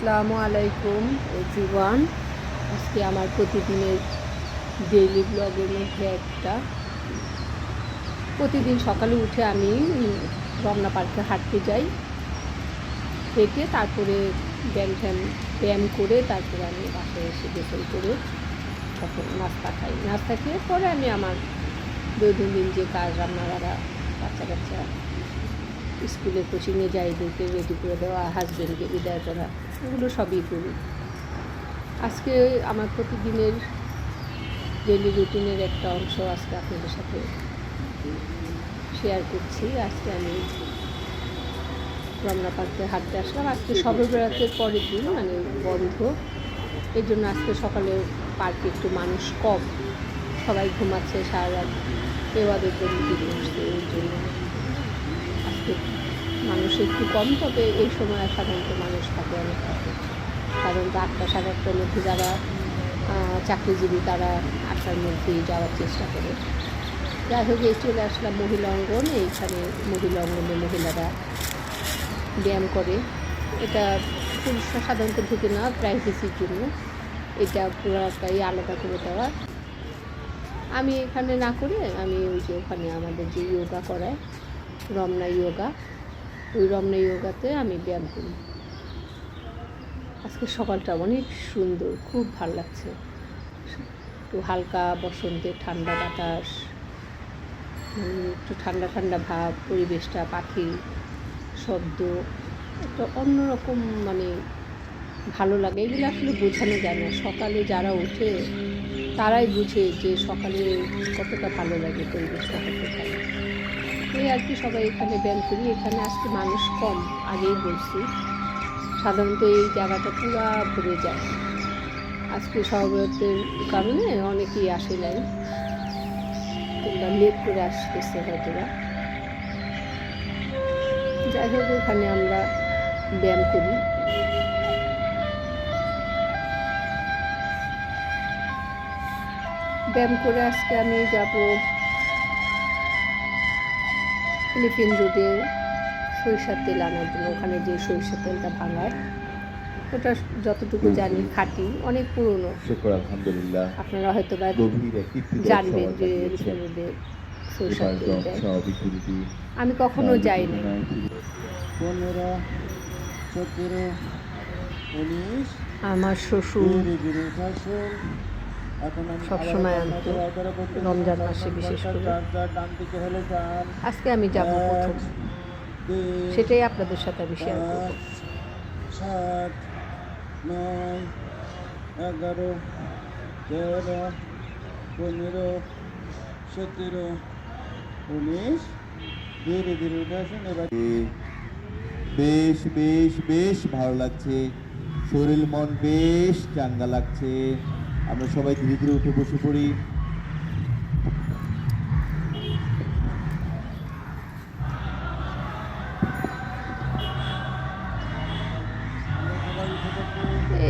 আসসালামু আলাইকুম এভরিওয়ান আজকে আমার প্রতিদিনের ডেইলি ব্লগের মধ্যে একটা। প্রতিদিন সকালে উঠে আমি রমনা পার্কে হাঁটতে যাই। হেঁটে তারপরে ব্যায়াম ট্যাম, ব্যায়াম করে তারপরে আমি বাসায় এসে গোসল করে তখন নাস্তা খাই। নাস্তা খেয়ে পরে আমি আমার দৈনন্দিন যে কাজ রান্না বাচ্চা কাচ্চা স্কুলে কোচিংয়ে যাই এদেরকে রেডি করে দেওয়া হাজব্যান্ডকে বিদায় করা এগুলো সবই করি। আজকে আমার প্রতিদিনের ডেলি রুটিনের একটা অংশ আজকে আপনাদের সাথে শেয়ার করছি। আজকে আমি রমনা পার্কে হাঁটতে আসলাম। আজকে সর্ববেড়াতের পরের দিন মানে বন্ধ। এই জন্য আজকে সকালে পার্কে একটু মানুষ কম। সবাই ঘুমাচ্ছে সারা রাত এবাদের বসছে এই জন্য। একটু কম, তবে এই সময় সাধারণত মানুষ থাকে অনেক থাকে। সাধারণত আটটা সাড়ে আটটার মধ্যে যারা চাকরিজীবী তারা আটটার মধ্যেই যাওয়ার চেষ্টা করে। যাই হোক, এই চলে আসলাম মহিলা অঙ্গন। এইখানে মহিলা অঙ্গনে মহিলারা ব্যায়াম করে। এটা পুরুষরা সাধারণত ঢুকে না প্রাইভেসির জন্য। এটা পুরাটাই আলাদা করে দেওয়া। আমি এখানে না করে, আমি ওই যে ওখানে আমাদের যে ইয়োগা করায়, রমনা ইয়োগা ওই রমনা ইয়োগাতে আমি ব্যায়াম করি। আজকে সকালটা অনেক সুন্দর, খুব ভালো লাগছে। একটু হালকা বসন্তের ঠান্ডা বাতাস একটু ঠান্ডা ঠান্ডা ভাব, পরিবেশটা, পাখি, শব্দ, একটা অন্যরকম মানে ভালো লাগে। এগুলো আসলে বোঝানো যায় না। সকালে যারা ওঠে, তারাই বুঝে যে সকালে কতটা ভালো লাগে পরিবেশটা। কত ভালো এই আর কি সবাই এখানে ব্যায়াম করি। এখানে আজকে মানুষ কম, আগেই বলছি। সাধারণত এই জায়গাটা পুরা ভরে যায়। আজকে সর্বতের কারণে অনেকেই আসে নাই। কিংবা লেট করে আসতেছে হয়তো বা যাই হোক, এখানে আমরা ব্যায়াম করি। ব্যায়াম করে আজকে আমি যাব এলিফেন্ট রোডে সরিষার তেল আনার জন্য ওখানে যে সরিষার তেলটা ভাঙায় ওটা যতটুকু জানি খাঁটি অনেক পুরনো। আলহামদুলিল্লাহ। আপনারা হয়তো বা জানবেন যে রোডে সরিষার তেল আমি কখনো যাইনি। পনেরো সতেরো উনিশ। আমার শ্বশুর সবসময় আনতো, রমজান মাসে বিশেষ করে। আজকে আমি যাব প্রথম। সেটাই আপনাদের সাথে আমি শেয়ার করব। সাত নয় এগারো তেরো পনেরো সতেরো উনিশ ধীরে ধীরে উঠে আসুন এবার বেশ বেশ বেশ ভালো লাগছে। শরীর মন বেশ চাঙ্গা লাগছে। আমরা সবাই ধীরে ধীরে উঠে বসে পড়ি।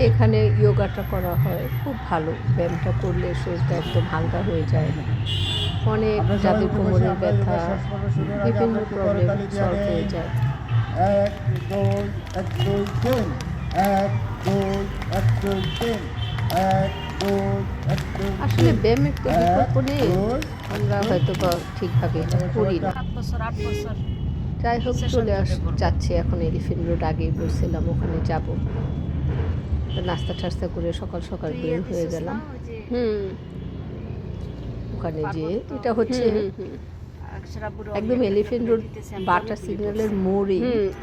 এখানে যোগাটা করা হয়। খুব ভালো। ব্যায়ামটা করলে শরীরটা একদম হালকা হয়ে যায়। না অনেক যাদের কোমরের ব্যথা বিভিন্ন প্রবলেম সলভ হয়ে যায়। এক দুই এক দুই তিন। এক দুই এক দুই তিন। এক আসলে। ব্যায়াম একটু এক, বিকল্পনে আমরা হয়তো বা ঠিকভাবে করি না। সাত বছর আট বছর। যাই হোক চলে আস। যাচ্ছি এখন এলিফেন্ট রোড আগেই বলছিলাম ওখানে যাব। নাস্তা টাস্তা করে সকাল সকাল বের হয়ে গেলাম। হুম। ওখানে যে এটা হচ্ছে একদম এলিফেন্ট রোড বাটা সিগন্যালের মোড়ে।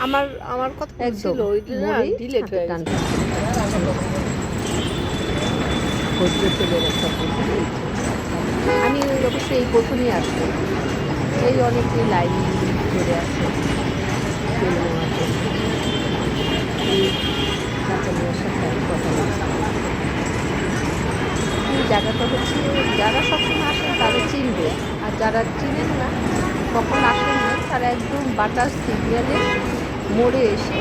আমার আমার কথা একদম মোড়েই ডিলেট হয়ে গেছে তেলের একটা দোকান। আমি অবশ্য এই প্রথমেই আসলাম এই অনেকে লাইন ধরে আছে তেল নেওয়ার জন্য এই জায়গাটা হচ্ছে, যারা সবসময় আসেন তারা চিনবে। আর যারা চিনেন না, কখন আসেন না, তারা একদম বাটার সিগন্যালে মোড়ে এসে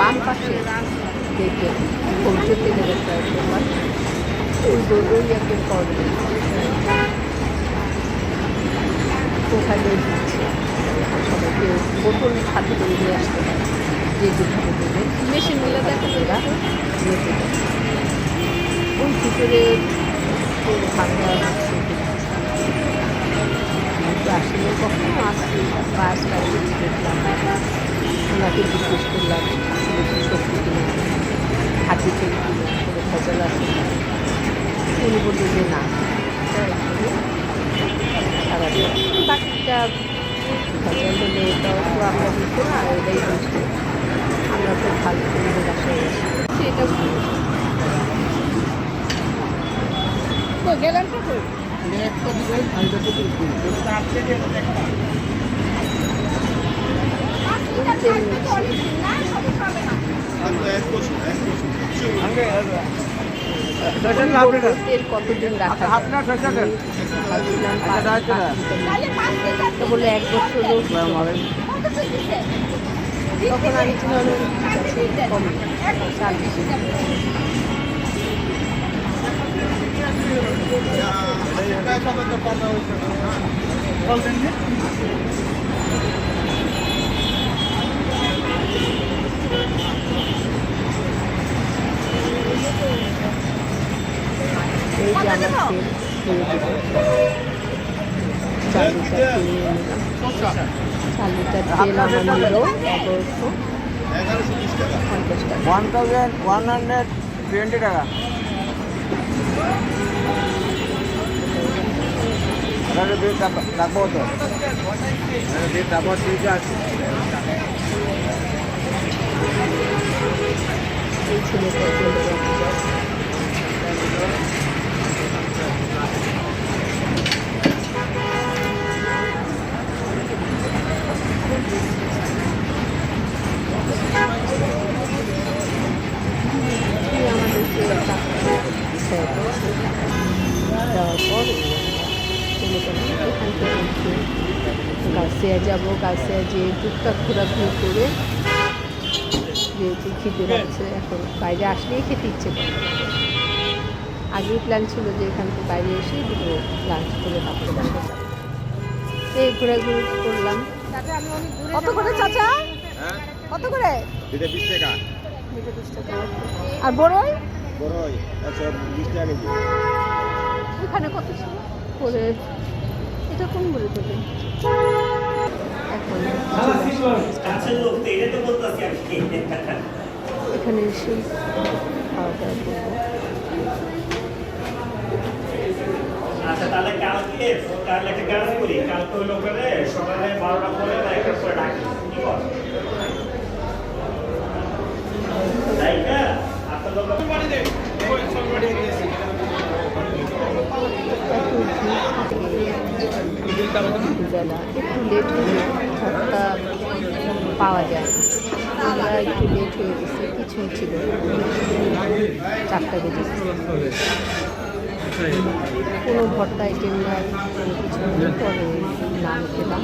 বাম পাশে দেখবেন। ভোজ্য তেলের একটা দোকান একদম করবে ওখানে দিচ্ছে সবাইকে সাথে করে নিয়ে আসতে হয় যে যেভাবে দেবে মেশিনগুলো দেখা ওরা ওই ভিতরে কিন্তু আসলে কখনো আসছি ফার্স্ট আসলে দেখলাম ওনাকে জিজ্ঞেস করলাম হাতি থেকে কিনা কিনা। উনি বললেন যে না। বাকিটা এটাও তো আমরা বুঝব না এটাই বুঝব আমরা তো ভালো করে বাসায় এটা গেলাম তো রাখা যায়? আপনার ফেসটা দেন। ভাবছিলাম আচ্ছা। তো বলে এক তখন আমি কম চাল পঞ্চাশ টাকা one thousand one hundred twenty টাকা বিল ছেলেটা তেল রক্ত আমাদেরকে দেওয়ার পর ছেলেটা এখান থেকে একটু গাছিয়া যাব গাছিয়া যে টুকটাক ঘোরাঘুরি করে যেহেতু খিদে লাগছে এখন বাইরে আসলেই খেতে ইচ্ছে করে আগেই প্ল্যান ছিল যে এখান থেকে বাইরে এসে দুটো লাঞ্চ করে তারপরে বাসা যাব এই ঘোরাঘুরি করলাম। কত করে চাচা? কত করে? এটা বিশ টাকা। দুটো বিশ টাকা। আর বড়ই? বড়ই একশো বিশ টাকা কেজি। এখানে কত ছিল? করে এটা কোন বলে তোকে এখন এখানে এসে খাওয়া দাওয়া করব। তাহলে কালকে তাহলে একটা কাজ করি। কালকে হলো করে সকালে বারোটা পরে বা একটা ডাকি। তাই না একটু লেট পাওয়া যায় আমরা একটু লেট হয়ে গেছি কিছুই ছিল। চারটা বেজে। কোনো ভর্তা আইটেম নাই কোনো কিছু নেই পরে নান খেলাম।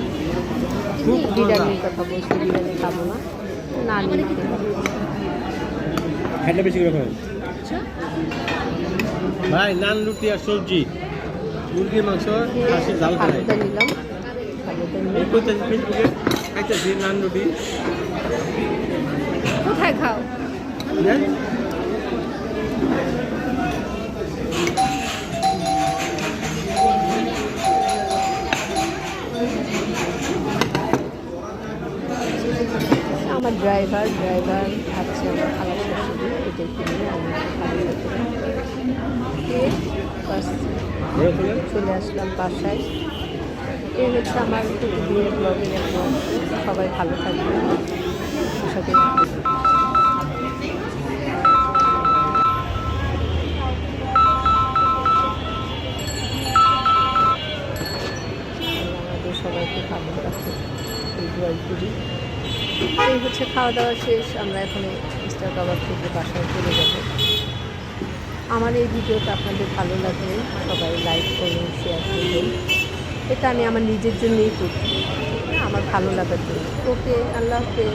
বিরিয়ানির কথা বলছি বিরিয়ানি খাব না নান খেলাম। বেশি করে খাবেন ভাই নান রুটি আর সবজি। মুরগির মাংস খাসির ডাল খাই। ফালুদা নিলাম। ফেসবুকে খাইতেছি নান রুটি। কোথায় খাও? ড্রাইভার ড্রাইভার আছে আমার খালার শাশুড়ি এদেরকে নিয়ে আমি চলে আসলাম বাসায়। এই হচ্ছে আমার বিয়ের ব্লগের একটা সবাই ভালো থাকবে সবাইকে ভালো রাখে এই দোয়াই করি। এই হচ্ছে খাওয়া দাওয়া শেষ, আমরা এখন মিস্টার কাবার থেকে বাসায় চলে যাব। আমার এই ভিডিওটা আপনাদের ভালো লাগে সবাই লাইক করুন শেয়ার করবেন এটা আমি আমার নিজের জন্যই করছি। আমার ভালো লাগার জন্য। ওকে আল্লাহ হাফেজ।